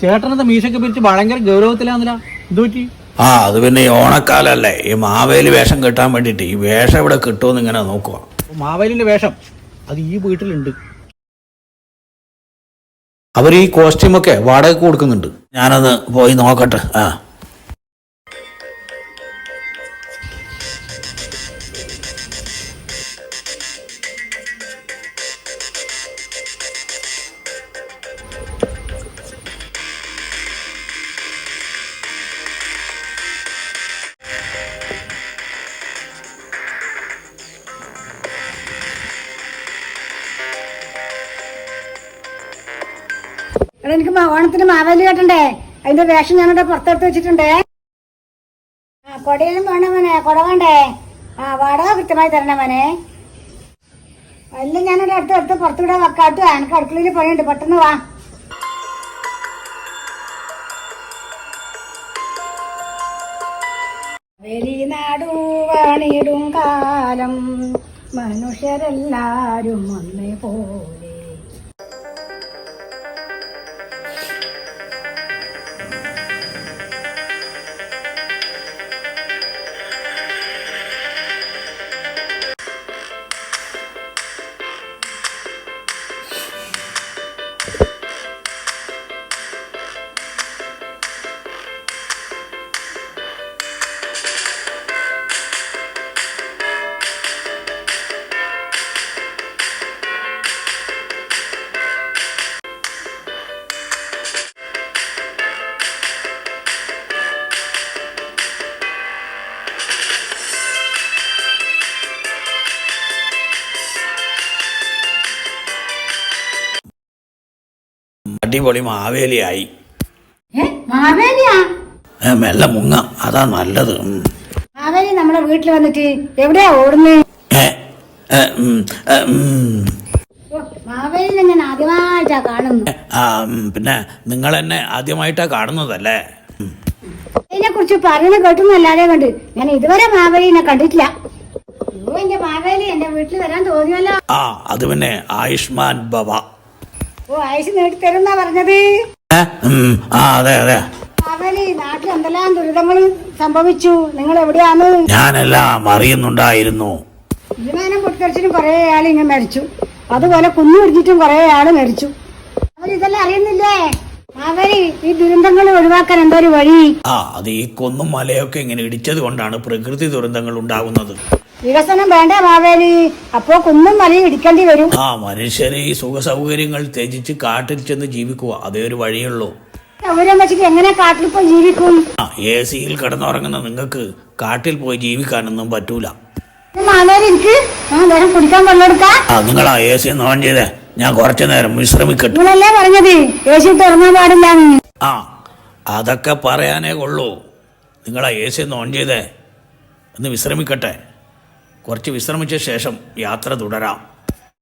ചേട്ടനത്തെ മീശൊക്കെ പിരിച്ച് ഭയങ്കര ഗൗരവത്തിലാന്നില്ല ആ അത് പിന്നെ ഈ ഓണക്കാലല്ലേ. ഈ മാവേലി വേഷം കിട്ടാൻ വേണ്ടിയിട്ട് ഈ വേഷം ഇവിടെ കിട്ടുമെന്ന് ഇങ്ങനെ നോക്കുക മാവേലിന്റെ വേഷം അത് ഈ വീട്ടിലുണ്ട്. അവർ ഈ കോസ്റ്റ്യൂമൊക്കെ വാടക കൊടുക്കുന്നുണ്ട്. ഞാനത് പോയി നോക്കട്ടെ. ആ. എടാ എനിക്ക് ഓണത്തിന് മാവേലി കെട്ടണ്ടേ? അതിന്റെ വേഷം ഞാനിവിടെ പുറത്തെടുത്ത് വെച്ചിട്ടുണ്ടേ. ആ കൊടയിലും വേണം മോനെ കൊട വേണ്ടേ? ആ വാടക കൃത്യമായി തരണേ മോനെ. എല്ലാം ഞാനിവിടെ അടുത്ത് അടുത്ത് പുറത്തുകൂടെ വെക്കാട്ടു എനിക്ക് അടുക്കളയിൽ പണിയുണ്ട്. പെട്ടെന്ന് വാ. വെളിനാടു പണിയിടും കാലം. മനുഷ്യരെല്ലാരും ഒന്നേ പോലെ അടിപൊളി മാവേലിയായി. മെല്ലെ മുങ്ങ. അതാ നല്ലത്. മാവേലി നമ്മുടെ വീട്ടിൽ വന്നിട്ട് എവിടെയാ ഓടുന്നേ? മാവേലിനെ ഞാൻ ആദ്യമായിട്ടാ കാണുന്നു പിന്നെ നിങ്ങൾ എന്നെ ആദ്യമായിട്ടാ കാണുന്നതല്ലേ. ഇതിനെ കുറിച്ച് പറയുന്ന കേട്ടുന്നല്ലാതെ കണ്ട് ഞാൻ ഇതുവരെ മാവേലിനെ കണ്ടിട്ടില്ല. എന്റെ മാവേലി എന്റെ വീട്ടിൽ വരാൻ തോന്നിയല്ലോ. ആ അത് പിന്നെ ആയുഷ്മാൻ ഭവ. ഓ ആയുസ് നേടിത്തരുന്നാ പറഞ്ഞത്? അതെ അതെ. മാവേലി നാട്ടിൽ എന്തെല്ലാം ദുരിതങ്ങൾ സംഭവിച്ചു? നിങ്ങൾ എവിടെയാണ്? ഞാനെല്ലാം അറിയുന്നുണ്ടായിരുന്നു. വിമാനം പൊട്ടിത്തെറിച്ചിട്ടും കുറെ ആൾ ഇങ്ങനെ മരിച്ചു. അതുപോലെ കുന്നു പിടിച്ചിട്ടും കുറെ ആൾ മരിച്ചു. അവരിതെല്ലാം അറിയുന്നില്ലേ? അവർ ഈ ദുരന്തങ്ങൾ ഒഴിവാക്കാൻ എന്തൊരു ഒരു വഴി? ആ അത് ഈ കൊന്നും മലയൊക്കെ ഇങ്ങനെ ഇടിച്ചത് കൊണ്ടാണ് പ്രകൃതി ദുരന്തങ്ങൾ ഉണ്ടാകുന്നത്. വികസനം വേണ്ട മാവേലി? അപ്പോ കുന്നും മലയും ഇടിക്കേണ്ടി വരും. ആ മനുഷ്യരെ ഈ സുഖ സൗകര്യങ്ങൾ ത്യജിച്ച് കാട്ടിൽ ചെന്ന് ജീവിക്കുക അതേ ഒരു വഴിയുള്ളൂ. സൗകര്യം വെച്ചിട്ട് എങ്ങനെ കാട്ടിൽ പോയി ജീവിക്കും? ആ എ സിയിൽ കിടന്നുറങ്ങുന്ന നിങ്ങൾക്ക് കാട്ടിൽ പോയി ജീവിക്കാനൊന്നും പറ്റൂല. മാവേലി എനിക്ക് ആ നേരം കുടിക്കാൻ ആ നിങ്ങൾ ആ എ സി ഒന്ന് ഓൺ ചെയ്തേ. ഞാൻ കുറച്ചു നേരം വിശ്രമിക്കട്ടെ. നിങ്ങളല്ലേ പറഞ്ഞത്? സി തുറന്നാൻ പാടില്ല ആ അതൊക്കെ പറയാനേ കൊള്ളൂ നിങ്ങൾ ആ എ സി ഒന്ന് ഓൺ ചെയ്തേ. ഒന്ന് വിശ്രമിക്കട്ടെ. കുറച്ച് വിശ്രമിച്ച ശേഷം യാത്ര തുടരാം.